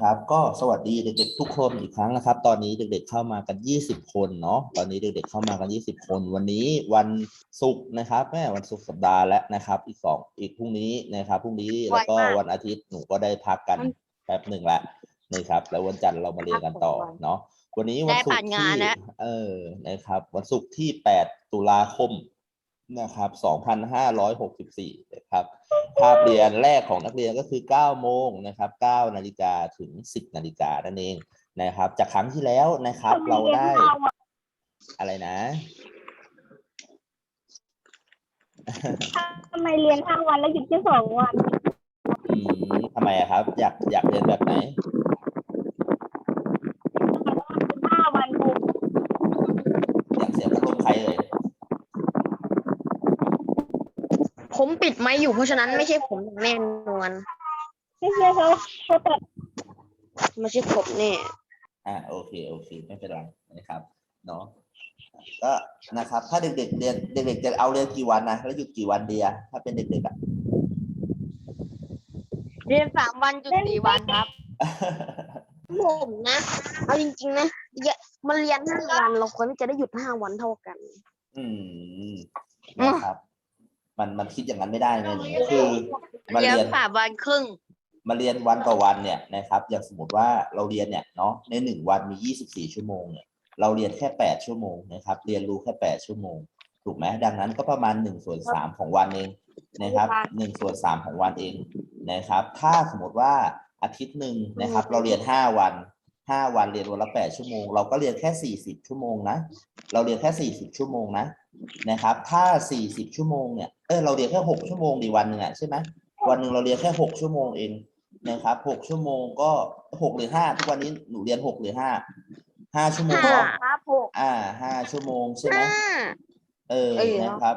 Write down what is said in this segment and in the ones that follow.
ครับก็สวัสดีเด็กๆทุกคนอีกครั้งนะครับ ตอนนี้เด็กๆเข้ามากัน 20 คนเนาะตอนนี้เด็กๆเข้ามากัน 20 คน วันนี้วันศุกร์นะครับแม่วันศุกร์สัปดาห์แล้วนะครับ อีกสองอีกพรุ่งนี้นะครับพรุ่งนี้แล้วก็ไวมากวันอาทิตย์หนูก็ได้พักกันแป๊บหนึ่งละนะครับ แล้ววันจันทร์เรามาเรียนกันต่อเนาะวันนี้วันศุกได้ผ่านร์งาที่นแล้วเออนะครับ วันศุกร์ที่ 8 ตุลาคม นะครับ2564นะครับภาพเรียนแรกของนักเรียนก็คือ9โมงนะครับ9นาฬิกาถึง 10นาฬิกานั่นเองนะครับ จากครั้งที่แล้วนะครับ เราได้อะไรนะทำไมเรียนห้าวันแล้วหยุดแค่สองวันอืมทำไมอะครับ อยากอยากเรียนแบบไหนห้าวันครูอยากเสียงพัดลมใครเลย ผมปิดไม้อยู่เพราะฉะนั้นไม่ใช่ผมอย่างแน่นอนไม่ใช่เขาเขาตัดไม่ใช่ผมแน่อ่าโอเคโอเคไม่เป็นไรนะครับเนาะก็นะครับ ถ้าเด็กๆเรียนเด็กๆจะเอาเรียนกี่วันนะแล้วหยุดกี่วันดีอะถ้าเป็นเด็กๆอะเรียนสามวันจุดสี่วันครับผมนะเอาจริงๆนะเยอะมาเรียนห้าวันเราควรที่จะได้หยุดห้าวันเท่ากัน อืมนะครับ มันมันคิดอย่างนั้นไม่ได้ไงหนูคือมาเรียนเรียนสามวันครึ่งมาเรียนวันต่อวันเนี่ยนะครับ อย่างสมมติว่าเราเรียนเนี่ยเนาะในหนึ่งวันมียี่สิบสี่ชั่วโมงเนี่ยเราเรียนแค่แปดชั่วโมงนะครับ เรียนรู้แค่แปดชั่วโมง ถูกไหมดังนั้นก็ประมาณหนึ่งส่วนสามของวันเองนะครับหนึ่งส่วนสามของวันเองนะครับ ถ้าสมมติว่าอาทิตย์หนึ่งนะครับ เราเรียนห้าวัน ห้าวันเรียนวันละแปดชั่วโมง เราก็เรียนแค่สี่สิบชั่วโมงนะ เราเรียนแค่สี่สิบชั่วโมงนะนะครับ ถ้าสี่สิบชั่วโมงเนี่ยเออเราเรียนแค่หกชั่วโมงดีวันหนึ่งอะใช่ไหมวันหนึ่งเราเรียนแค่หกชั่วโมงเองนะครับหกชั่วโมงก็หกหรือห้าทุกวันนี้หนูเรียนหกหรือห้าห้าชั่วโมงห้าเนาะครับหกอ่าห้าชั่วโมงใช่ไหมห้าเออเออนะครับ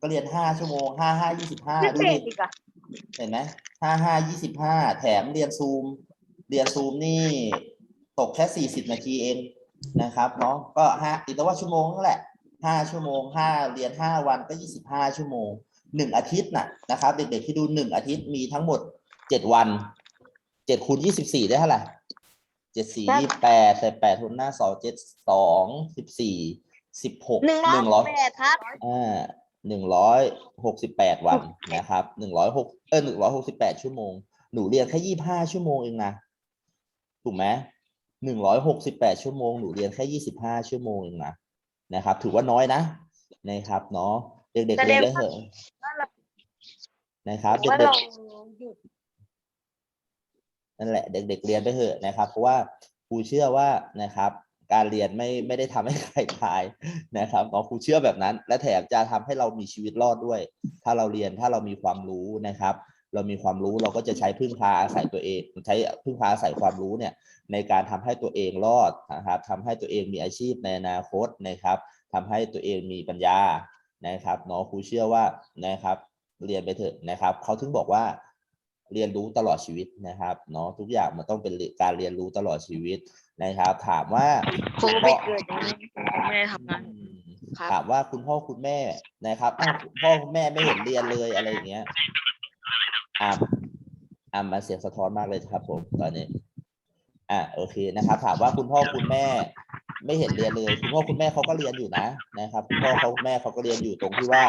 ก็เรียนห้าชั่วโมงห้าห้ายี่สิบห้าพิดูเศดิษอีกอะเห็นไหมห้าห้ายี่สิบห้าแถมเรียนซูม เรียนซูมนี่ ตกแค่สี่สิบนาทีเองนะครับเนาะก็ห้าอีกแต่ว่าชั่วโมงนั่นแหละห้าชั่วโมงห้าเรียนห้าวันก็ยี่สิบห้าชั่วโมงหนึ่งอาทิตย์น่ะนะครับ เด็กๆที่ดูหนึ่งอาทิตย์มีทั้งหมดเจ็ดวันเจ็ดคูณยี่สิบสี่ได้เท่าไหร่เจ็ดสี่ยี่แปดใส่แปดคูณหน้าสองเจ็ดสองสิบสี่สิบหกหนึ่งร้อยแปดครับอ่าหนึ่งร้อยหกสิบแปดวันนะครับหนึ่งร้อยหกเออหนึ่งร้อยหกสิบแปดชั่วโมง หนูเรียนแค่ยี่ห้าชั่วโมงเองนะถูกไหม หนึ่งร้อยหกสิบแปดชั่วโมงหนูเรียนแค่ยี่สิบห้าชั่วโมงเองนะนะครับ ถือว่าน้อยนะนะครับเนาะเด็กๆแต่เรียนเรีได้ยนเถอะนะครับว่าเด็กเราๆหยุดนั่นแหละเด็กๆเรียนไปเถอะนะครับ เพราะว่าครูเชื่อว่านะครับ การเรียนไม่ไม่ได้ทำให้ใครตายนะครับเนาะครูเชื่อแบบนั้น และแถมจะทำให้เรามีชีวิตรอดด้วย ถ้าเราเรียนถ้าเรามีความรู้นะครับ เรามีความรู้เราก็จะใช้พึ่งพาอาศัยตัวเอง ใช้พึ่งพาอาศัยความรู้เนี่ยในการทำให้ตัวเองรอดนะครับทำให้ตัวเองมีอาชีพในอนาคตนะครับทำให้ตัวเองมีปัญญานะครับเนาะครูเชื่อว่านะครับเรียนไปเถอะนะครับเขาถึงบอกว่าเรียนรู้ตลอดชีวิตนะครับเนาะทุกอย่างมันต้องเป็นการเรียนรู้ตลอดชีวิตนะครับ ถามว่าผมไปเกิดอย่างนี้ผมไม่ได้ทำงานอืมครับถามว่าคุณพ่อคุณแม่นะครับอ้าวคุณพ่อคุณแม่ไม่เห็นเรียนเลยอะไรอย่างเงี้ย อ่าอ่ามาเสียงสะท้อนมากเลยครับ ผมตอนนี้ อ่าโอเคนะครับ ถามว่าคุณพ่อคุณแม่ ไม่เห็นเรียนเลยคุณพ่อคุณแม่เขาก็เรียนอยู่นะนะครับคุณพ่อเขาคุณแม่เขาก็เรียนอยู่ตรงที่ว่า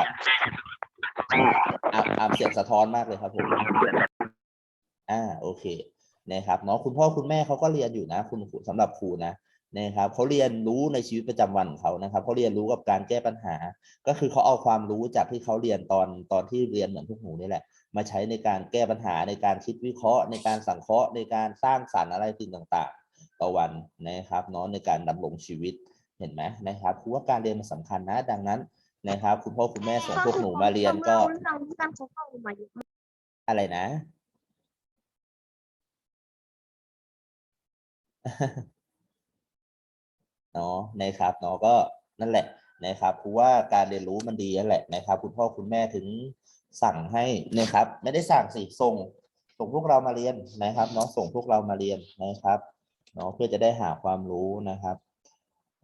อ่าอ่าเสียงสะท้อนมากเลยครับผมอ่าโอเคนะครับเนาะคุณพ่อคุณแม่เขาก็เรียนอยู่นะ คุณครูสำหรับครูนะนะครับเขาเรียนรู้ในชีวิตประจำวันของเขานะครับเขาเรียนรู้กับการแก้ปัญหา ก็คือเขาเอาความรู้จากที่เขาเรียนตอนตอนที่เรียนเหมือนพวกหนูนี่แหละ มาใช้ในการแก้ปัญหาในการคิดวิเคราะห์ ในการสังเคราะห์ในการสร้างสรรค์อะไรสิ่งต่างๆ ต่อวันนะครับเนาะในการดำรงชีวิตเห็นไหมนะครับคือว่าการเรียนมันสำคัญนะ ดังนั้นนะครับ คุณพ่อคุณแม่ส่งพวกหนูมาเรียนก็อะไรนะเนาะนะครับเนาะก็นั่นแหละนะครับเพราะว่าการเรียนรู้มันดีนั่นแหละนะครับ คุณพ่อคุณแม่ถึง สั่งให้นะครับ ไม่ได้สั่งสิส่ง ส่งพวกเรามาเรียนนะครับเนาะส่งพวกเรามาเรียนนะครับเนาะเพื่อจะได้หาความรู้นะครับ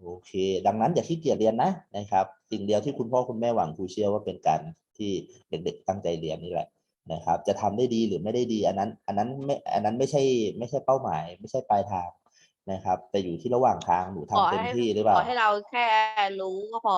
โอเค ดังนั้นอย่าขี้เกียจเรียนนะนะครับ สิ่งเดียวที่คุณพ่อคุณแม่หวังครูเชื่อว่าเป็นการที่เด็กๆตั้งใจเรียนนี่แหละนะครับ จะทำได้ดีหรือไม่ได้ดี อันนั้น อันนั้นไม่ อันนั้นไม่ใช่ไม่ใช่เป้าหมาย ไม่ใช่ปลายทางนะครับ แต่อยู่ที่ระหว่างทางหนูทำเต็มที่หรือเปขล่าอให้เราแค่รู้ก็พอ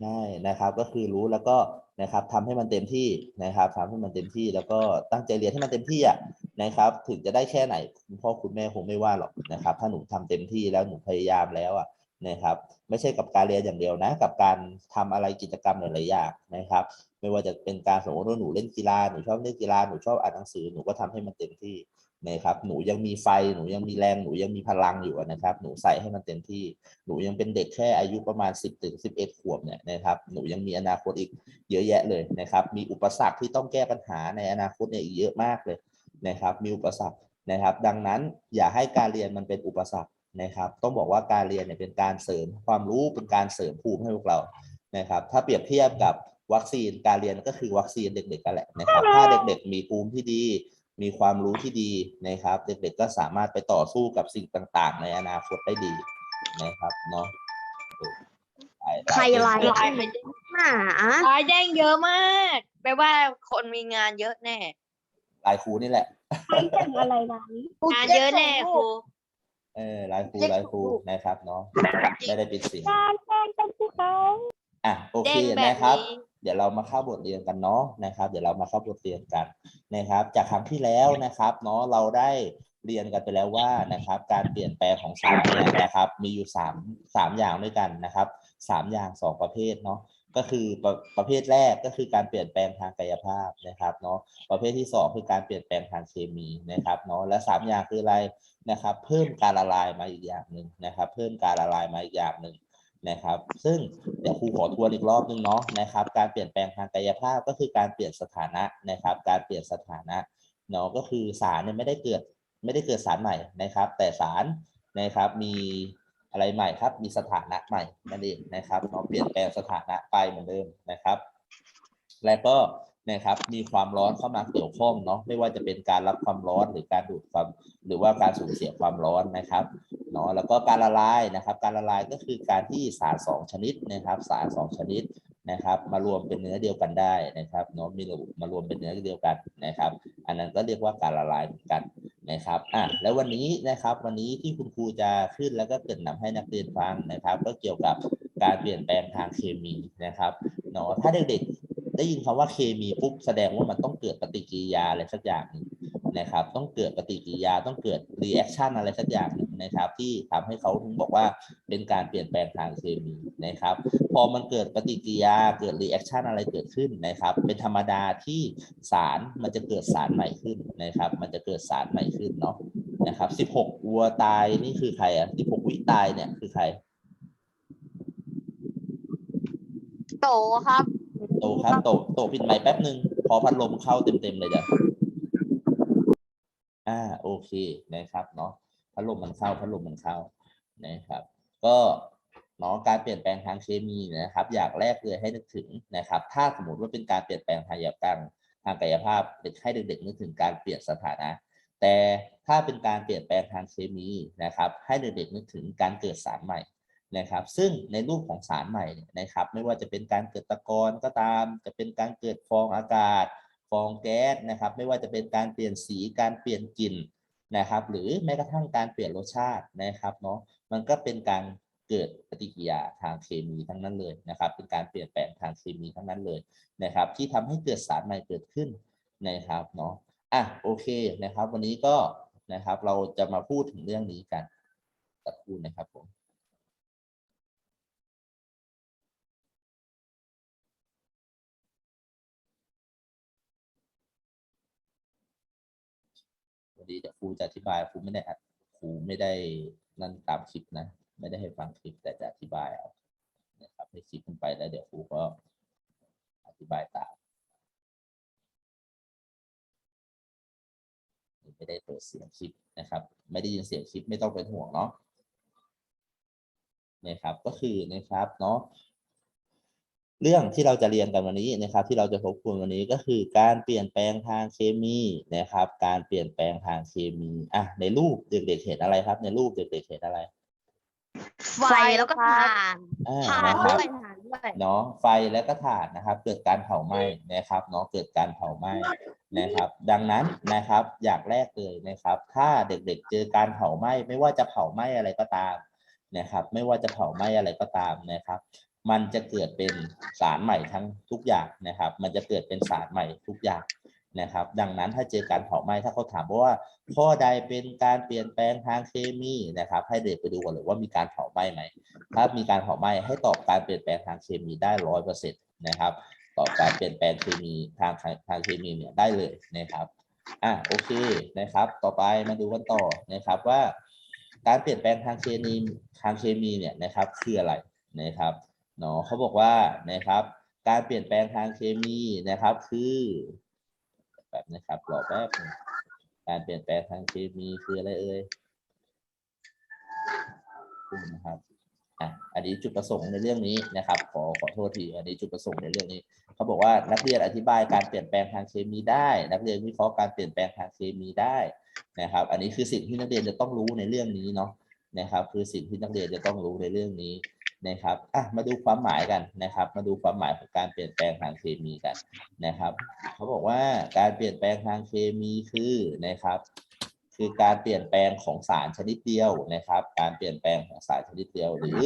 ใช่นะครับ ก็คือรู้แล้วก็ นะครับทำให้มันเต็มที่นะครับทำให้มันเต็มที่แล้วก็ตั้งใจเรียนให้มันเต็มที่อะนะครับ ถึงจะได้แค่ไหนคุณพ่อคุณแม่คงไม่ว่าหรอกนะครับ ถ้าหนูทำเต็มที่แล้วหนูพยายามแล้วอะนะครับ ไม่ใช่กับการเรียนอย่างเดียวนะ กับการทำอะไรกิจกรรมหลายๆอย่างนะครับ ไม่ว่าจะเป็นการสมมติว่าหนูเล่นกีฬาหนูชอบเล่นกีฬาหนูชอบอ่านหนังสือหนูก็ทำให้มันเต็มที่ นะครับ หนูยังมีไฟ หนูยังมีแรง หนูยังมีพลังอยู่นะครับ หนูใส่ให้มันเต็มที่ หนูยังเป็นเด็กแค่อายุประมาณ 10ถึง11 ขวบเนี่ยนะครับ หนูยังมีอนาคตอีกเยอะแยะเลยนะครับ มีอุปสรรคที่ต้องแก้ปัญหาในอนาคตเนี่ยอีกเยอะมากเลยนะครับ มีอุปสรรคนะครับ ดังนั้นอย่าให้การเรียนมันเป็นอุปสรรคนะครับ ต้องบอกว่าการเรียนเนี่ยเป็นการเสริมความรู้ เป็นการเสริมภูมิให้พวกเรา นะครับ ถ้าเปรียบเทียบกับวัคซีน การเรียนก็คือวัคซีนเด็กๆกันแหละนะครับ ถ้าเด็กๆมีภูมิที่ดี มีความรู้ที่ดีนะครับ เด็กๆก็สามารถไปต่อสู้กับสิ่งต่าง ๆ ในอนาคตได้ดีนะครับเนาะเออหลายใครหลายลายเรื่องหนารายแจ้งเยอะมากแปลว่าคนมีงานเยอะแน่ลายครูนี่แหละใครแต่งอะไรนั้งานเยอะแน่ครูเออลายครูลายครูนะครับเนาะไม่ได้ปิดสิ่งการแจ้งเป็นภูเขาอะโอเคเด้งแบบนะครับ เดี๋ยวเรามาเข้าบทเรียนกันเนาะนะครับ เดี๋ยวเรามาเข้าบทเรียนกันนะครับ จากครั้งที่แล้วนะครับเนาะเราได้เรียนกันไปแล้วว่านะครับ การเปลี่ยนแปลงของสารเนี่ยนะครับ มีอยู่สามสามอย่างด้วยกันนะครับสามอย่างสองประเภทเนาะก็คือประประเภทแรกก็คือการเปลี่ยนแปลงทางกายภาพนะครับเนาะประเภทที่สองคือการเปลี่ยนแปลงทางเคมีนะครับเนาะและสามอย่างคืออะไรนะครับ เพิ่มการละลายมาอีกอย่างหนึ่งนะครับ เพิ่มการละลายมาอีกอย่างหนึ่ง นะครับ ซึ่งเดี๋ยวครูขอทวนอีกรอบนึงเนาะนะครับ การเปลี่ยนแปลงทางกายภาพก็คือการเปลี่ยนสถานะนะครับ การเปลี่ยนสถานะเนาะก็คือสารเนี่ยไม่ได้เกิดไม่ได้เกิดสารใหม่นะครับ แต่สารนะครับมีอะไรใหม่ครับ มีสถานะใหม่นั่นเองนะครับเราเปลี่ยนแปลงสถานะไปเหมือนเดิมนะครับ และก็ นะครับมีความร้อนเข้ามาเกี่ยวข้องเนาะไม่ว่าจะเป็นการรับความร้อนหรือการดูดความหรือว่าการสูญเสียความร้อนนะครับเนาะแล้วก็การละลายนะครับ การละลายก็คือการที่สารสองชนิดนะครับ สารสองชนิดนะครับมารวมเป็นเนื้อเดียวกันได้นะครับเนาะมีมารวมเป็นเนื้อเดียวกันนะครับ อันนั้นก็เรียกว่าการละลายเหมือนกันนะครับอะแล้ววันนี้นะครับวันนี้ที่คุณครูจะขึ้นแล้วก็เกิดนำให้นักเรียนฟังนะครับ ก็เกี่ยวกับการเปลี่ยนแปลงทางเคมีนะครับเนาะถ้าเด็กๆ ได้ยินคำว่าเคมีปุ๊บแสดงว่ามันต้องเกิดปฏิกิริยาอะไรสักอย่างนะครับ ต้องเกิดปฏิกิริยาต้องเกิดรีแอคชั่นอะไรสักอย่างนะครับ ที่ทำให้เขาถึงบอกว่าเป็นการเปลี่ยนแปลงทางเคมีนะครับ พอมันเกิดปฏิกิริยาเกิดรีแอคชั่นอะไรเกิดขึ้นนะครับ เป็นธรรมดาที่สารมันจะเกิดสารใหม่ขึ้นนะครับ มันจะเกิดสารใหม่ขึ้นเนาะนะครับสิบหกวัวตายนี่คือใครอะสิบหกวิตายเนี่ยคือใครโตครับ โตครับโตโตปิดไมค์แป๊บหนึ่งพอพัดลมเข้าเต็มๆเลยจ้ะอ่าโอเคนะครับเนาะพัดลมมันเข้าพัดลมมันเข้านะครับ ก็เนาะการเปลี่ยนแปลงทางเคมีนะครับ อย่างแรกเลยให้นึกถึงนะครับ ถ้าสมมติว่าเป็นการเปลี่ยนแปลงทางกายภาพทางกายภาพเด็กให้เด็กๆนึกถึงการเปลี่ยนสถานะ แต่ถ้าเป็นการเปลี่ยนแปลงทางเคมีนะครับ ให้เด็กๆนึกถึงการเกิดสารใหม่ นะครับ ซึ่งในรูปของสารใหม่นะครับ ไม่ว่าจะเป็นการเกิดตะกอนก็ตาม จะเป็นการเกิดฟองอากาศ ฟองแก๊สนะครับ ไม่ว่าจะเป็นการเปลี่ยนสีการเปลี่ยนกลิ่นนะครับ หรือแม้กระทั่งการเปลี่ยนรสชาตินะครับเนาะมันก็เป็นการเกิดปฏิกิริยาทางเคมีทั้งนั้นเลยนะครับ เป็นการเปลี่ยนแปลงทางเคมีทั้งนั้นเลยนะครับ ที่ทำให้เกิดสารใหม่เกิดขึ้นนะครับเนาะอะโอเคนะครับ วันนี้ก็นะครับ เราจะมาพูดถึงเรื่องนี้กันสักครู่นะครับผม ดี๋ยวครูจะอธิบายครูไม่ได้อัดครูไม่ได้นั่นตามคลิปนะ ไม่ได้ให้ฟังคลิปแต่จะอธิบายเอานะครับให้คลิปขึ้นไปแล้วเดี๋ยวครูก็อธิบายตามไม่ได้เปิดเสียงคลิปนะครับ ไม่ได้ยินเสียงคลิปไม่ต้องเป็นห่วงเนาะนะครับก็คือนะครับเนาะ เรื่องที่เราจะเรียนกันวันนี้นะครับ ที่เราจะทบทวนวันนี้ก็คือการเปลี่ยนแปลงทางเคมีนะครับ การเปลี่ยนแปลงทางเคมีอะในรูปเด็กๆเห็นอะไรครับ ในรูปเด็กๆเห็นอะไรไฟแล้วก็ถ่านอ่าถ่านนะครับด้วยถ่านด้วยเนาะไฟและก็ถ่านนะครับ เกิดการเผาไหม้นะครับเนาะเกิดการเผาไหม้นะครับ ดังนั้นนะครับอย่างแรกเลยนะครับ ถ้าเด็กๆเจอการเผาไหม้ไม่ว่าจะเผาไหม้อะไรก็ตามนะครับ ไม่ว่าจะเผาไหม้อะไรก็ตามนะครับ มันจะเกิดเป็นสารใหม่ทั้งทุกอย่างนะครับ มันจะเกิดเป็นสารใหม่ทุกอย่างนะครับ ดังนั้นถ้าเจอการเผาไหม้ถ้าเขาถามว่าข้อใดเป็นการเปลี่ยนแปลงทางเคมีนะครับ ให้เด็กไปดูก่อนเลยว่ามีการเผาไหม้ไหมถ้ามีการเผาไหม้ให้ตอบการเปลี่ยนแปลงทางเคมีได้ร้อยเปอร์เซ็นต์นะครับตอบการเปลี่ยนแปลงเคมีทางทางเคมีเนี่ยได้เลยนะครับอะโอเคนะครับ ต่อไปมาดูกันต่อนะครับว่า การเปลี่ยนแปลงทางเคมีทางเคมีเนี่ยนะครับคืออะไรนะครับ เนาะเขาบอกว่านะครับ การเปลี่ยนแปลงทางเคมีนะครับ คือแบบนะครับรอแป๊บการเปลี่ยนแปลงทางเคมีคืออะไรเอ่ยนะครับอะอันนี้จุดประสงค์ในเรื่องนี้นะครับ ขอขอโทษทีอันนี้จุดประสงค์ในเรื่องนี้เขาบอกว่านักเรียนอธิบายการเปลี่ยนแปลงทางเคมีได้ นักเรียนวิเคราะห์การเปลี่ยนแปลงทางเคมีได้นะครับ อันนี้คือสิ่งที่นักเรียนจะต้องรู้ในเรื่องนี้เนาะนะครับ คือสิ่งที่นักเรียนจะต้องรู้ในเรื่องนี้ นะครับอะมาดูความหมายกันนะครับ มาดูความหมายของการเปลี่ยนแปลงทางเคมีกันนะครับ เขาบอกว่าการเปลี่ยนแปลงทางเคมีคือนะครับ คือการเปลี่ยนแปลงของสารชนิดเดียวนะครับ การเปลี่ยนแปลงของสารชนิดเดียว หรือ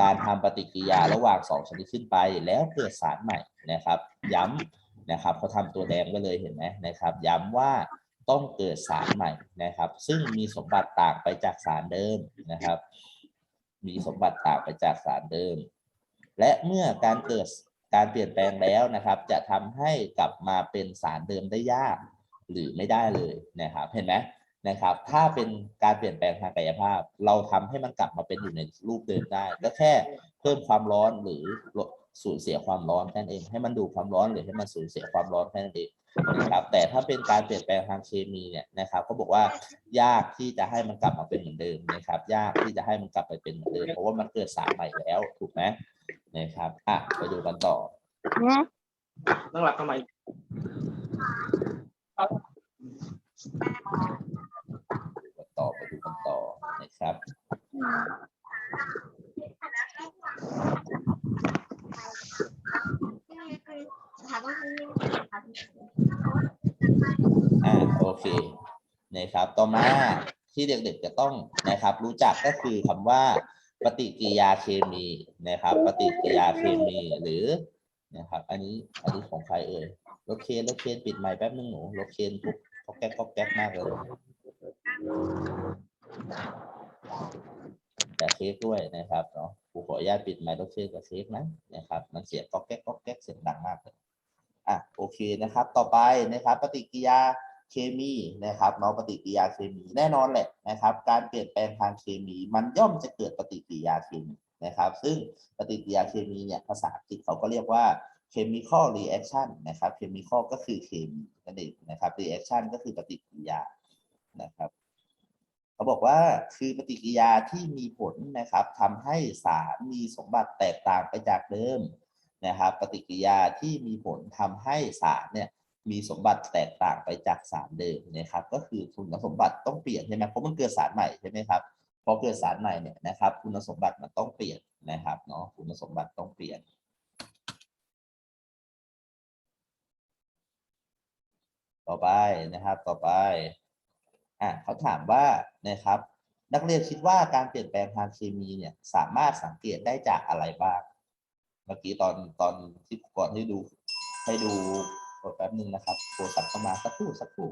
การทำปฏิกิริยาระหว่างสองชนิดขึ้นไป แล้วเกิดสารใหม่นะครับ ย้ำนะครับเขาทำตัวแดงไว้เลยเห็นไหมนะครับ ย้ำว่าต้องเกิดสารใหม่นะครับ ซึ่งมีสมบัติต่างไปจากสารเดิมนะครับ มีสมบัติต่างไปจากสารเดิม และเมื่อการเกิดการเปลี่ยนแปลงแล้วนะครับ จะทำให้กลับมาเป็นสารเดิมได้ยาก หรือไม่ได้เลยนะครับ เห็นไหมนะครับ ถ้าเป็นการเปลี่ยนแปลงทางกายภาพ เราทำให้มันกลับมาเป็นอยู่ในรูปเดิมได้ก็แค่เพิ่มความร้อนหรือสูญเสียความร้อนแค่นั้นเอง ให้มันดูความร้อนหรือให้มันสูญเสียความร้อนแค่นั้นเอง นะครับแต่ถ้าเป็นการเปลี่ยนแปลงทางเคมีเนี่ยนะครับเขาบอกว่ายากที่จะให้มันกลับมาเป็นเหมือนเดิมนะครับ ยากที่จะให้มันกลับไปเป็นเหมือนเดิมเพราะว่ามันเกิดสารใหม่แล้วถูกไหมนะครับอะไปดูกันต่อนั่งหลับทำไมดูกันต่อไปดูกันต่อนะครับ อ่าโอ เคนะครับ ต่อมาที่เด็กๆจะต้องนะครับ รู้จักก็คือคำว่า ปฏิกิริยาเคมีนะครับ ปฏิกิริยาเคมีหรือนะครับ อันนี้อันนี้ของใครเอ่ยรถเคนรถเคนปิดไมค์แป๊บนึงหนูรถเคนปุ๊บก็แก๊กก็แก๊กมากเลยแต่เค้กด้วยนะครับเนาะครูขออนุญาตปิดไมค์รถเคนกับเค้กนะนะครับ มันเสียงก็แก๊กก็แก๊กเสียงดังมากเลยอะโอเคนะครับ ต่อไปนะครับ ปฏิกิริยา เคมีนะครับเนาะปฏิกิริยาเคมีแน่นอนแหละนะครับ การเปลี่ยนแปลงทางเคมีมันย่อมจะเกิดปฏิกิริยาเคมีนะครับ ซึ่งปฏิกิริยาเคมีเนี่ยภาษาอังกฤษเขาก็เรียกว่า chemical reaction นะครับ chemical ก็คือเคมีนั่นเองนะครับ reaction ก็คือปฏิกิริยานะครับเขาบอกว่าคือปฏิกิริยาที่มีผลนะครับทำให้สารมีสมบัติแตกต่างไปจากเดิมนะครับ ปฏิกิริยาที่มีผลทำให้สารเนี่ย มีสมบัติแตกต่างไปจากสารเดิมนะครับ ก็คือคุณสมบัติต้องเปลี่ยนใช่ไหมเพราะมันเกิดสารใหม่ใช่ไหมครับพอเกิดสารใหม่เนี่ยนะครับ คุณสมบัติมันต้องเปลี่ยนนะครับเนาะคุณสมบัติต้องเปลี่ยนต่อไปนะครับต่อไปอะเขาถามว่านะครับ นักเรียนคิดว่าการเปลี่ยนแปลงทางเคมีเนี่ยสามารถสังเกตได้จากอะไรบ้าง เมื่อกี้ตอนตอนที่ก่อนที่ดูให้ดู กดแป๊บนึงนะครับโทรศัพท์เข้ามาสักครู่สักครู่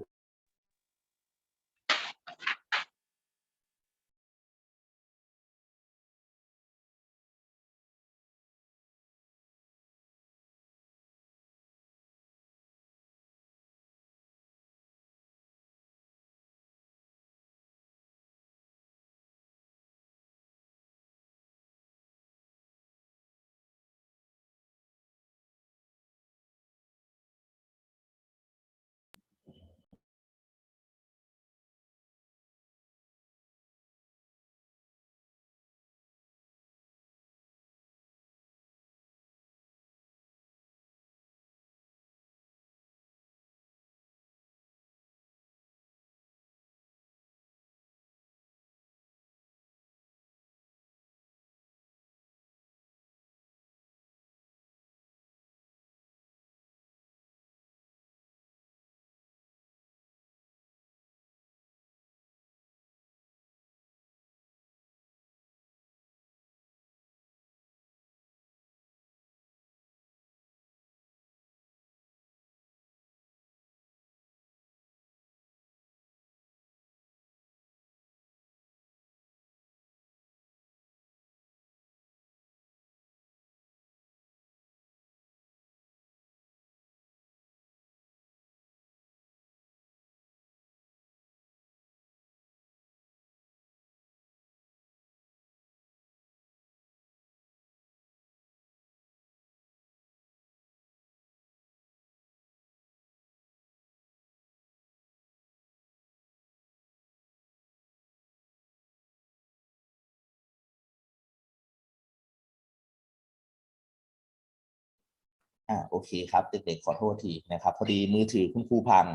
อ่าโอเคครับเด็กๆขอโทษทีนะครับ พอดีมือถือคุณครูพัง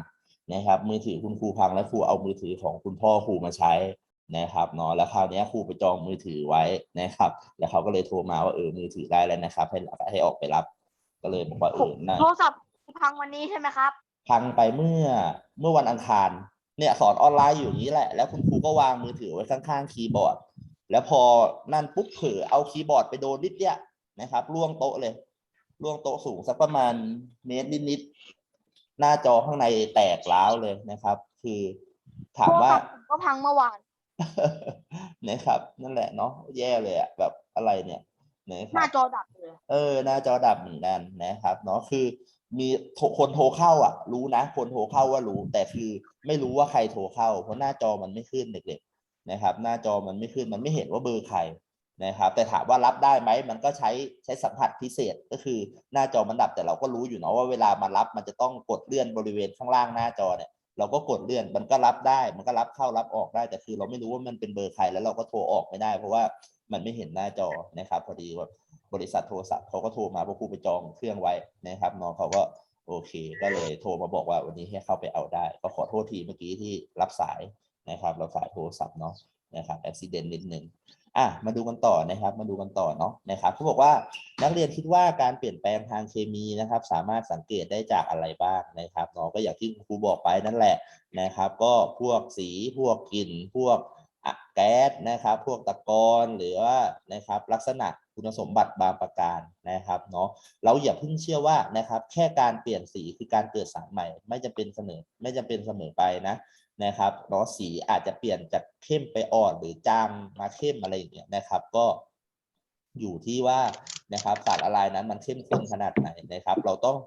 นะครับ มือถือคุณครูพังแล้วครูเอามือถือของคุณพ่อครูมาใช้นะครับเนาะแล้วคราวเนี้ยครูไปจองมือถือไว้นะครับ แล้วเขาก็เลยโทรมาว่าเออมือถือได้แล้วนะครับ ให้ให้ออกไปรับ ก็เลยบอกว่าเออนะโทรศัพท์พังวันนี้ใช่ไหมครับ พังไปเมื่อเมื่อวันอังคารเนี่ยสอนออนไลน์อยู่อย่างนี้แหละ แล้วคุณครูก็วางมือถือไว้ข้างๆคีย์บอร์ด แล้วพอนั่นปุ๊บเผลอเอาคีย์บอร์ดไปโดนนิดเดียวนะครับล่วงโต๊ะเลย ล่วงโต๊ะสูงสักประมาณเมตรนิดๆหน้าจอข้างในแตกร้าวเลยนะครับ คือถามว่าโทรศัพท์ผมก็พังเมื่อวานนะครับ นั่นแหละเนาะแย่เลยอะแบบอะไรเนี่ยนะคหน้ารับจอดับเลยเออ หน้าจอดับเหมือนกันนะครับเนาะคือมีโทรคนโทรเข้าอะ รู้นะ คนโทรเข้าว่ารู้ แต่คือไม่รู้ว่าใครโทรเข้า เพราะหน้าจอมันไม่ขึ้นเด็กๆนะครับ หน้าจอมันไม่ขึ้นมันไม่เห็นว่าเบอร์ใคร นะครับแต่ถามว่ารับได้ไหมมันก็ใช้ใช้สัมผัสพิเศษก็คือหน้าจอมันดับแต่เราก็รู้อยู่เนาะว่าเวลามารับมันจะต้องกดเลื่อนบริเวณข้างล่างหน้าจอเนี่ยเราก็กดเลื่อนมันก็รับได้ มันก็รับเข้ารับออกได้แต่คือเราไม่รู้ว่ามันเป็นเบอร์ใครแล้วเราก็โทรออกไม่ได้ เพราะว่ามันไม่เห็นหน้าจอนะครับ พอดีว่าบริษัทโทรศัพท์เขาก็โทรมาเพราะครูไปจองเครื่องไว้นะครับน้องเขาก็โอเค ก็เลยโทรมาบอกว่าวันนี้ให้เข้าไปเอาได้ ก็ขอโทษทีเมื่อกี้ที่รับสายนะครับ เรับสายโทรศัพท์เนาะนะครับอุบิเหตุนิดนึง อะมาดูกันต่อนะครับ มาดูกันต่อเนาะนะครับเขาบอกว่านักเรียนคิดว่าการเปลี่ยนแปลงทางเคมีนะครับ สามารถสังเกตได้จากอะไรบ้างนะครับเนาะก็อย่างที่ครูบอกไปนั่นแหละนะครับ ก็พวกสีพวกกลิ่นพวกอะแก๊สนะครับ พวกตะกอนหรือว่านะครับ ลักษณะคุณสมบัติบางประการนะครับเนาะเราอย่าเพิ่งเชื่อว่านะครับ แค่การเปลี่ยนสีคือการเกิดสารใหม่ ไม่จำเป็นเสมอไม่จำเป็นเสมอไปนะ นะครับเนาะสีอาจจะเปลี่ยนจากเข้มไปอ่อนหรือจางมาเข้มอะไรอย่างเงี้ยนะครับ ก็อยู่ที่ว่านะครับสารละลายนั้นมันเข้มข้นขนาดไหนนะครับ เราต้อง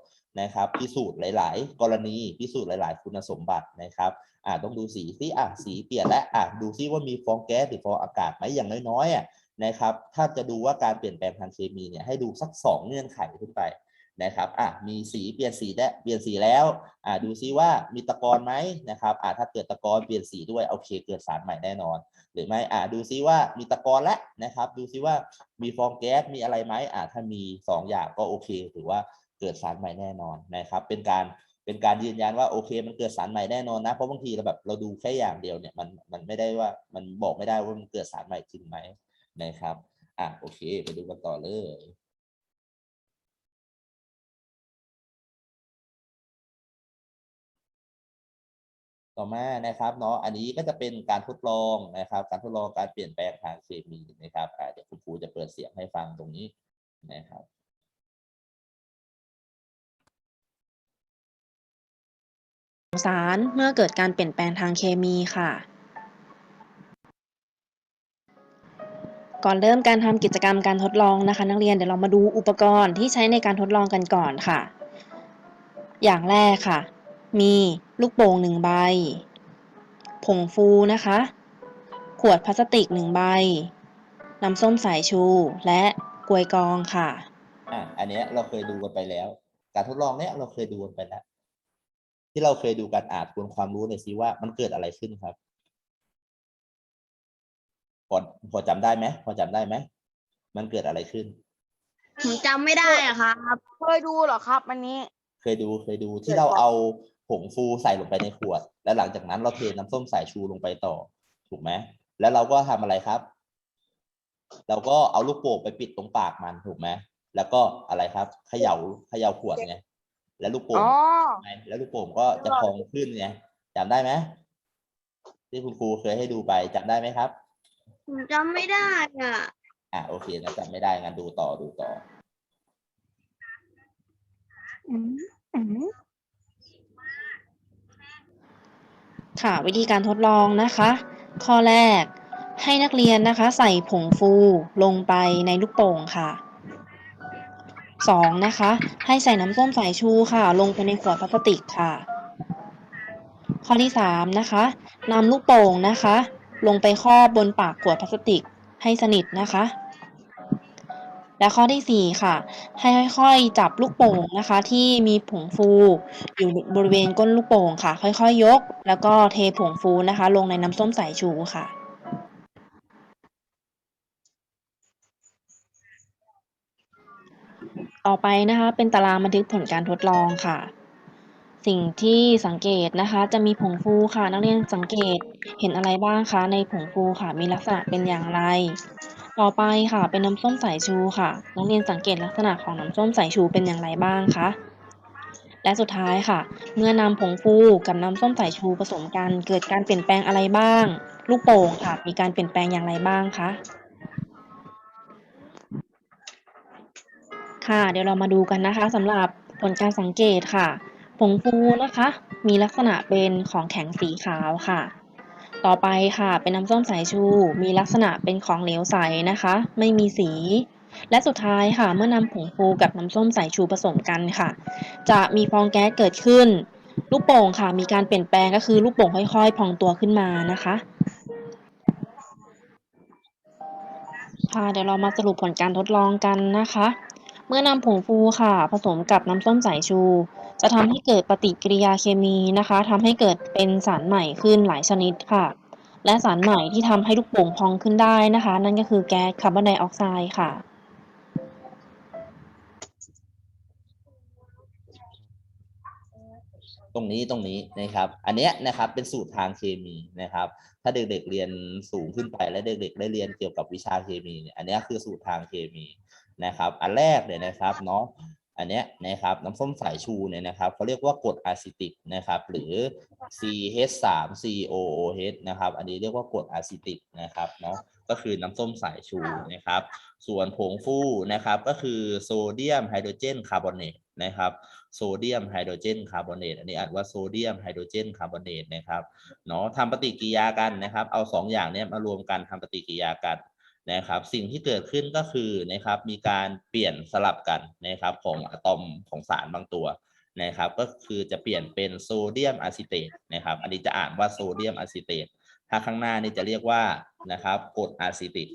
นะครับพิสูจน์หลาย ๆ กรณีพิสูจน์หลาย ๆ คุณสมบัตินะครับอ่าต้องดูสีที่อะสีเปลี่ยนแล้วอะดูซิว่ามีฟองแก๊สหรือฟองอากาศไหมอย่างน้อยๆอะนะครับ ถ้าจะดูว่าการเปลี่ยนแปลงทางเคมีเนี่ยให้ดูสักสองเงื่อนไขขึ้นไป นะครับอะมีสีเปลี่ยนสีได้เปลี่ยนสีแล้วอ่าดูซิว่ามีตะกอนไหมนะครับอ่าถ้าเกิดตะกอนเปลี่ยนสีด้วยโอเคเกิดสารใหม่แน่นอน หรือไม่อ่าดูซิว่ามีตะกอนแล้วนะครับ ดูซิว่ามีฟองแก๊สมีอะไรไหมอ่าถ้ามีสองอย่างก็โอเคถือว่าเกิดสารใหม่แน่นอนนะครับ เป็นการเป็นการยืนยันว่าโอเค มันเกิดสารใหม่แน่นอนนะเพราะบางทีเราแบบเราดูแค่อย่างเดียวเนี่ยมันมันไม่ได้ว่ามันบอกไม่ได้ว่ามันเกิดสารใหม่จริงไหมนะครับอะโอเค ไปดูกันต่อเลย ต่อมานะครับเนาะอันนี้ก็จะเป็นการทดลองนะครับ การทดลองการเปลี่ยนแปลงทางเคมีนะครับเดี๋ยวคุณครูจะเปิดเสียงให้ฟังตรงนี้นะครับสารเมื่อเกิดการเปลี่ยนแปลงทางเคมีค่ะ ก่อนเริ่มการทำกิจกรรมการทดลองนะคะ นักเรียนเดี๋ยวเรามาดูอุปกรณ์ที่ใช้ในการทดลองกันก่อนค่ะ อย่างแรกค่ะ มีลูกโป่งหนึ่งใบ ผงฟูนะคะ ขวดพลาสติกหนึ่งใบ น้ำส้มสายชูและกลวยกรองค่ะ อะอันเนี้ยเราเคยดูกันไปแล้ว การทดลองเนี้ยเราเคยดูกันไปแล้ว ที่เราเคยดูกันอาจทวนความรู้หน่อยสิว่ามันเกิดอะไรขึ้นครับพอพอจำได้ไหมพอจำได้ไหมมันเกิดอะไรขึ้น ผมจำไม่ได้อะครับ เคยดูเหรอครับ อันนี้ เคยดูเคยดูที่เราเอา ผงฟูใส่ลงไปในขวด แล้วหลังจากนั้นเราเทน้ำส้มสายชูลงไปต่อ ถูกไหมแล้วเราก็ทำอะไรครับ เราก็เอาลูกโป่งไปปิดตรงปากมันถูกไหมแล้วก็อะไรครับเขย่าเขย่าขวดไงแล้วลูกโป่งอ๋อไงแล้วลูกโป่งก็จะพองขึ้นไงจำได้ไหมที่คุณครูเคยให้ดูไปจำได้ไหมครับ ผมจำไม่ได้อะ อะโอเคนะจำไม่ได้งั้นดูต่อดูต่อ ค่ะวิธีการทดลองนะคะ ข้อแรกให้นักเรียนนะคะ ใส่ผงฟูลงไปในลูกโป่งค่ะ 2. นะคะ ให้ใส่น้ำส้มสายชูค่ะ ลงไปในขวดพลาสติกค่ะ ข้อที่ 3 นะคะนำลูกโป่งนะคะ ลงไปครอบบนปากขวดพลาสติกให้สนิทนะคะ และข้อที่ 4 ค่ะ ให้ค่อยๆ จับลูกโป่งนะคะ ที่มีผงฟูอยู่บริเวณก้นลูกโป่งค่ะ ค่อยๆ ยก แล้วก็เทผงฟูนะคะ ลงในน้ำส้มสายชูค่ะต่อไปนะคะเป็นตารางบันทึกผลการทดลองค่ะ สิ่งที่สังเกตนะคะจะมีผงฟูค่ะ นักเรียนสังเกตเห็นอะไรบ้างคะในผงฟูค่ะ มีลักษณะเป็นอย่างไร ต่อไปค่ะ เป็นน้ำส้มสายชูค่ะ นักเรียนสังเกตลักษณะของน้ำส้มสายชูเป็นอย่างไรบ้างคะและสุดท้ายค่ะ เมื่อนำผงฟูกับน้ำส้มสายชูผสมกันเกิดการเปลี่ยนแปลงอะไรบ้าง ลูกโป่งค่ะ มีการเปลี่ยนแปลงอย่างไรบ้างคะค่ะ เดี๋ยวเรามาดูกันนะคะสำหรับผลการสังเกตค่ะ ผงฟูนะคะ มีลักษณะเป็นของแข็งสีขาวค่ะ ต่อไปค่ะ เป็นน้ำส้มสายชู มีลักษณะเป็นของเหลวใสนะคะ ไม่มีสี และสุดท้ายค่ะเมื่อนำผงฟูกับน้ำส้มสายชูผสมกันค่ะ จะมีฟองแก๊สเกิดขึ้น ลูกโป่งค่ะ มีการเปลี่ยนแปลงก็คือลูกโป่งค่อยๆ พองตัวขึ้นมานะคะค่ะเดี๋ยวเรามาสรุปผลการทดลองกันนะคะ เมื่อนำผงฟูค่ะ ผสมกับน้ำส้มสายชู จะทำให้เกิดปฏิกิริยาเคมีนะคะทำให้เกิดเป็นสารใหม่ขึ้นหลายชนิดค่ะ และสารใหม่ที่ทำให้ลูกโป่งพองขึ้นได้นะคะ นั่นก็คือแก๊สคาร์บอนไดออกไซด์ค่ะตรงนี้ตรงนี้นะครับ อันเนี้ยนะครับเป็นสูตรทางเคมีนะครับ ถ้าเด็กๆเรียนสูงขึ้นไปและเด็กๆได้เรียนเกี่ยวกับวิชาเคมีเนี่ยอันเนี้ยคือสูตรทางเคมีนะครับ อันแรกเนี่ยนะครับเนาะ อันเนี้ยนะครับน้ำส้มสายชูเนี่ยนะครับเขาเรียกว่ากรดอะซิติกนะครับหรือ CH3COOH นะครับอันนี้เรียกว่ากรดอะซิติกนะครับเนาะก็คือน้ำส้มสายชูนะครับ ส่วนผงฟูนะครับก็คือโซเดียมไฮโดรเจนคาร์บอเนตนะครับโซเดียมไฮโดรเจนคาร์บอเนตอันนี้อ่านว่าโซเดียมไฮโดรเจนคาร์บอเนตนะครับเนาะทำปฏิกิริยากันนะครับ เอาสองอย่างเนี้ยมารวมกันทำปฏิกิริยากัน นะครับ สิ่งที่เกิดขึ้นก็คือนะครับมีการเปลี่ยนสลับกันนะครับของอะตอมของสารบางตัวนะครับ ก็คือจะเปลี่ยนเป็นโซเดียมอะซิเตตนะครับ อันนี้จะอ่านว่าโซเดียมอะซิเตตถ้าข้างหน้านี่จะเรียกว่านะครับกรดอะซิติก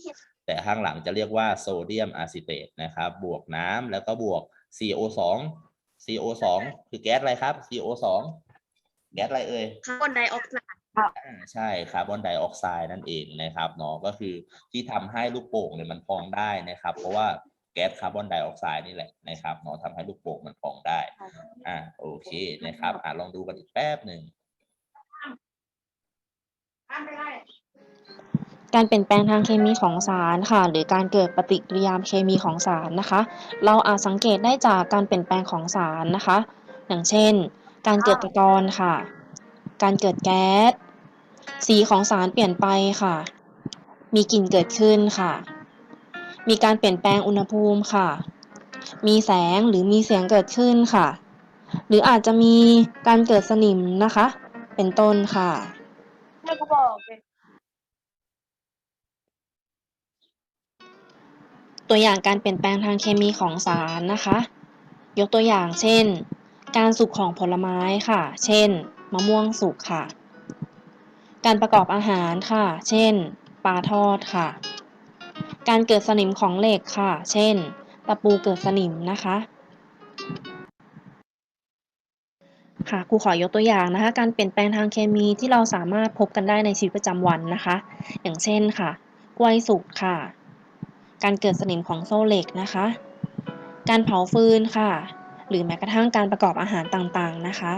แต่ข้างหลังจะเรียกว่าโซเดียมอะซิเตตนะครับ บวกน้ำแล้วก็บวก CO2 CO2 คือแก๊สอะไรครับ CO2 แก๊สอะไรเอ่ยคาร์บอนไดออกไซด์อ่า ใช่คาร์บอนไดออกไซด์นั่นเองนะครับเนาะก็คือที่ทำให้ลูกโป่งเนี่ยมันพองได้นะครับ เพราะว่าแก๊สคาร์บอนไดออกไซด์นี่แหละนะครับเนาะทำให้ลูกโป่งมันพองได้อ่าโอเคนะครับอ่าลองดูกันอีกแป๊บหนึ่งการเปลี่ยนแปลงทางเคมีของสารค่ะ หรือการเกิดปฏิกิริยาเคมีของสารนะคะ เราอาจสังเกตได้จากการเปลี่ยนแปลงของสารนะคะ อย่างเช่น การเกิดตะกอนค่ะ การเกิดแก๊ส สีของสารเปลี่ยนไปค่ะ มีกลิ่นเกิดขึ้นค่ะ มีการเปลี่ยนแปลงอุณหภูมิค่ะ มีแสงหรือมีเสียงเกิดขึ้นค่ะ หรืออาจจะมีการเกิดสนิมนะคะ เป็นต้นค่ะแม่ก็บอกเลยตัวอย่างการเปลี่ยนแปลงทางเคมีของสารนะคะ ยกตัวอย่างเช่น การสุกของผลไม้ค่ะ เช่น มะม่วงสุกค่ะ การประกอบอาหารค่ะ เช่น ปลาทอดค่ะ การเกิดสนิมของเหล็กค่ะ เช่น ตะปูเกิดสนิมนะคะ ค่ะ ครูขอยกตัวอย่างนะคะ การเปลี่ยนแปลงทางเคมีที่เราสามารถพบกันได้ในชีวิตประจำวันนะคะ อย่างเช่นค่ะ กล้วยสุกค่ะ การเกิดสนิมของโซ่เหล็กนะคะ การเผาฟืนค่ะ หรือแม้กระทั่งการประกอบอาหารต่างๆนะคะ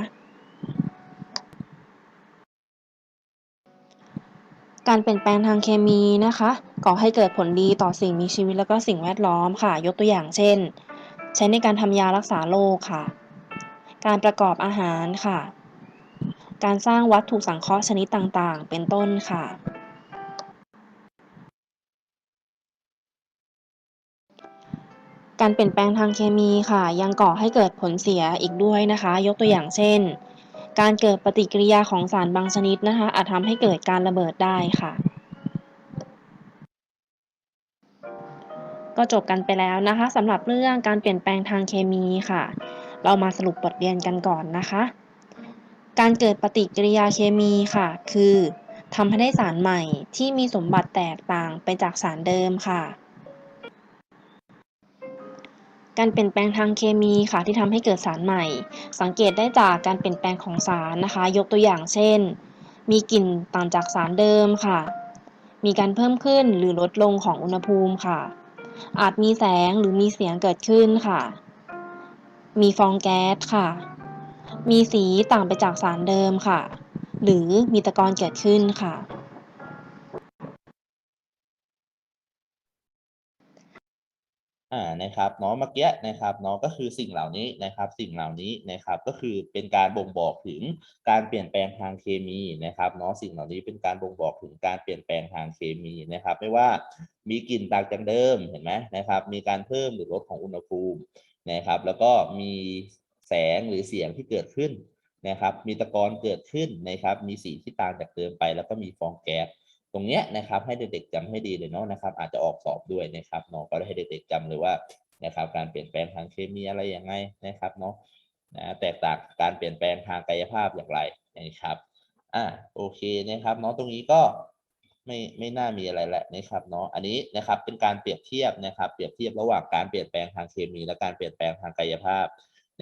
การเปลี่ยนแปลงทางเคมีนะคะก่อให้เกิดผลดีต่อสิ่งมีชีวิตแล้วก็สิ่งแวดล้อมค่ะ ยกตัวอย่างเช่น ใช้ในการทำยารักษาโรคค่ะ การประกอบอาหารค่ะ การสร้างวัตถุสังเคราะห์ชนิดต่างๆ เป็นต้นค่ะ การเปลี่ยนแปลงทางเคมีค่ะ ยังก่อให้เกิดผลเสียอีกด้วยนะคะ ยกตัวอย่างเช่น การเกิดปฏิกิริยาของสารบางชนิดนะคะ อาจทำให้เกิดการระเบิดได้ค่ะ ก็จบกันไปแล้วนะคะสำหรับเรื่องการเปลี่ยนแปลงทางเคมีค่ะ เรามาสรุปบทเรียนกันก่อนนะคะ การเกิดปฏิกิริยาเคมีค่ะ คือทำให้ได้สารใหม่ที่มีสมบัติแตกต่างไปจากสารเดิมค่ะ การเปลี่ยนแปลงทางเคมีค่ะที่ทำให้เกิดสารใหม่ สังเกตได้จากการเปลี่ยนแปลงของสารนะคะ ยกตัวอย่างเช่น มีกลิ่นต่างจากสารเดิมค่ะ มีการเพิ่มขึ้นหรือลดลงของอุณหภูมิค่ะ อาจมีแสงหรือมีเสียงเกิดขึ้นค่ะ มีฟองแก๊สค่ะ มีสีต่างไปจากสารเดิมค่ะ หรือมีตะกอนเกิดขึ้นค่ะ อ่านะครับเนาะเมื่อกี้นะครับเนาะก็คือสิ่งเหล่านี้นะครับ สิ่งเหล่านี้นะครับก็คือเป็นการบ่งบอกถึงการเปลี่ยนแปลงทางเคมีนะครับเนาะสิ่งเหล่านี้เป็นการบ่งบอกถึงการเปลี่ยนแปลงทางเคมีนะครับ ไม่ว่ามีกลิ่นต่างจากเดิมเห็นไหมนะครับ มีการเพิ่มหรือลดของอุณหภูมินะครับ แล้วก็มีแสงหรือเสียงที่เกิดขึ้นนะครับ มีตะกอนเกิดขึ้นนะครับ มีสีที่ต่างจากเดิมไป แล้วก็มีฟองแก๊ส ตรงเนี้ยนะครับให้เด็กๆจำให้ดีเลยเนาะนะครับ อาจจะออกสอบด้วยนะครับเนาะก็ให้เด็กๆจำเลยว่านะครับการเปลี่ยนแปลงทางเคมีอะไรยังไงนะครับเนาะนะแตกต่างการเปลี่ยนแปลงทางกายภาพอย่างไรนะครับอ่าโอเคนะครับเนาะตรงนี้ก็ไม่ไม่น่ามีอะไรแหละนะครับเนาะอันนี้นะครับเป็นการเปรียบเทียบนะครับ เปรียบเทียบระหว่างการเปลี่ยนแปลงทางเคมี และการเปลี่ยนแปลงทางกายภาพ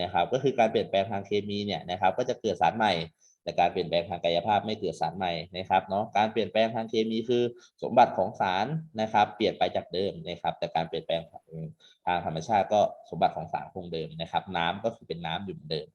นะครับ ก็คือการเปลี่ยนแปลงทางเคมีเนี่ยนะครับ ก็จะเกิดสารใหม่ แต่การเปลี่ยนแปลงทางกายภาพไม่เกิดสารใหม่นะครับเนาะการเปลี่ยนแปลงทางเคมีคือสมบัติของสารนะครับ เปลี่ยนไปจากเดิมนะครับ แต่การเปลี่ยนแปลงทางธรรมชาติก็สมบัติของสารคงเดิมนะครับ น้ำก็คือเป็นน้ำอยู่เหมือนเดิม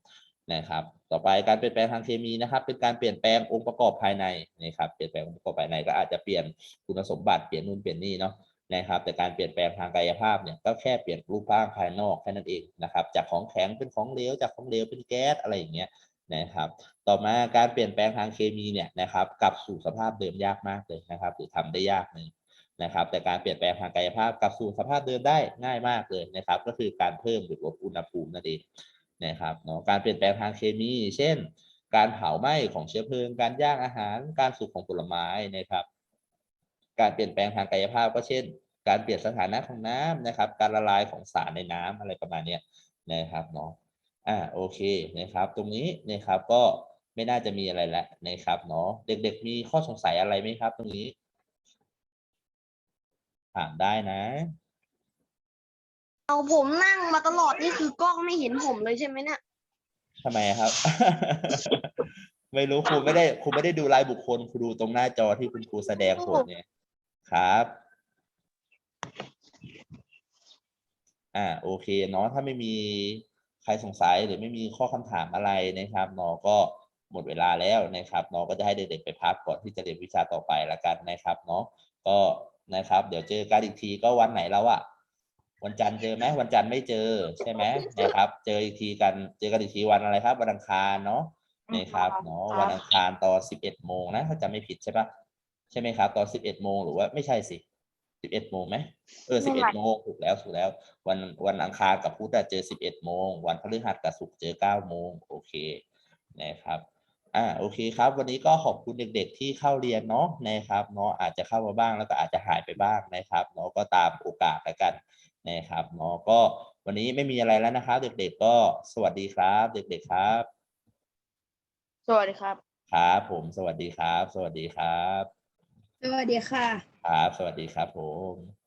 นะครับ ต่อไปการเปลี่ยนแปลงทางเคมีนะครับ เป็นการเปลี่ยนแปลงองค์ประกอบภายในนะครับเปลี่ยนแปลงองค์ประกอบภายในก็อาจจะเปลี่ยนคุณสมบัติเปลี่ยนนู่นเปลี่ยนนี่เนาะนะครับแต่การเปลี่ยนแปลงทางกายภาพเนี่ยก็แค่เปลี่ยนรูปร่างภายนอกแค่นั้นเองนะครับจากของแข็งเป็นของเหลวจากของเหลวเป็นแก๊สอะไรอย่างเงี้ย นะครับต่อมาการเปลี่ยนแปลงทางเคมีเนี่ยนะครับกลับสู่สภาพเดิมยากมากเลยนะครับ หรือทำได้ยากหนึ่งนะครับ แต่การเปลี่ยนแปลงทางกายภาพกลับสู่สภาพเดิมได้ง่ายมากเลยนะครับ ก็คือการเพิ่มหรือลดอุณหภูมินั่นเองนะครับเนาะการเปลี่ยนแปลงทางเคมี เช่น การเผาไหม้ของเชื้อเพลิง การย่างอาหาร การสุกของผลไม้นะครับ การเปลี่ยนแปลงทางกายภาพก็เช่น การเปลี่ยนสถานะของน้ำนะครับ การละลายของสารในน้ำอะไรประมาณนี้นะครับเนาะ อ่าโอเคนะครับ ตรงนี้นะครับก็ไม่น่าจะมีอะไรแล้วนะครับเนาะเด็ก ๆ มีข้อสงสัยอะไรไหมครับ ตรงนี้ถามได้นะเอาผมนั่งมาตลอดนี่คือกล้องไม่เห็นผมเลยใช่ไหมเนี่ยทำไมครับ ไม่รู้ครูไม่ได้ครูไม่ได้ดูรายบุคคลครูดูตรงหน้าจอที่คุณครูแสดงผลเนี่ยครับอ่าโอเคเนาะถ้าไม่มีใค รสงสัยหรือไม่มีข้อคำถามอะไรนะครับเนาะก็หมดเวลาแล้วนะครับเนาะก็จะให้เด็กๆไปพักก่อนที่จะเรียนวิชาต่อไปละกันนะครับเนาะก็นะครับ เดี๋ยวเจอกันอีกทีก็วันไหนแล้วอะวันจันทร์เจอไหมวันจันทร์ไม่เจอใช่ไหมนะครับ เจออีกทีกันเจอกันอีกทีวันอะไรครับ วันอังคารเนาะนะครับเนาะวันอังคารตอนสิบเอ็ดโมงนะถ้าจำไม่ผิดใช่ปะใช่ไหมครับ ตอนสิบเอ็ดโมงหรือว่าไม่ใช่สิ สิบเอ็ดโมงไหมเออสิบเอ็ดโมงถูกแล้วถูกแล้ว วันวันอังคารกับพุธอะเจอสิบเอ็ดโมงวันพฤหัสกับศุกร์เจอเก้าโมงโอเคนะครับอ่าโอเคครับ วันนี้ก็ขอบคุณเด็ก ๆ ที่เข้าเรียนเนาะนะครับเนาะอาจจะเข้ามาบ้างแล้วก็อาจจะหายไปบ้างนะครับเนาะก็ตามโอกาสแล้วกันนะครับเนาะก็วันนี้ไม่มีอะไรแล้วนะครับเด็ก ๆ ก็สวัสดีครับ เด็ก ๆครับ สวัสดีครับครับผมสวัสดีครับ สวัสดีครับ สวัสดีค่ะ ครับ สวัสดีครับผม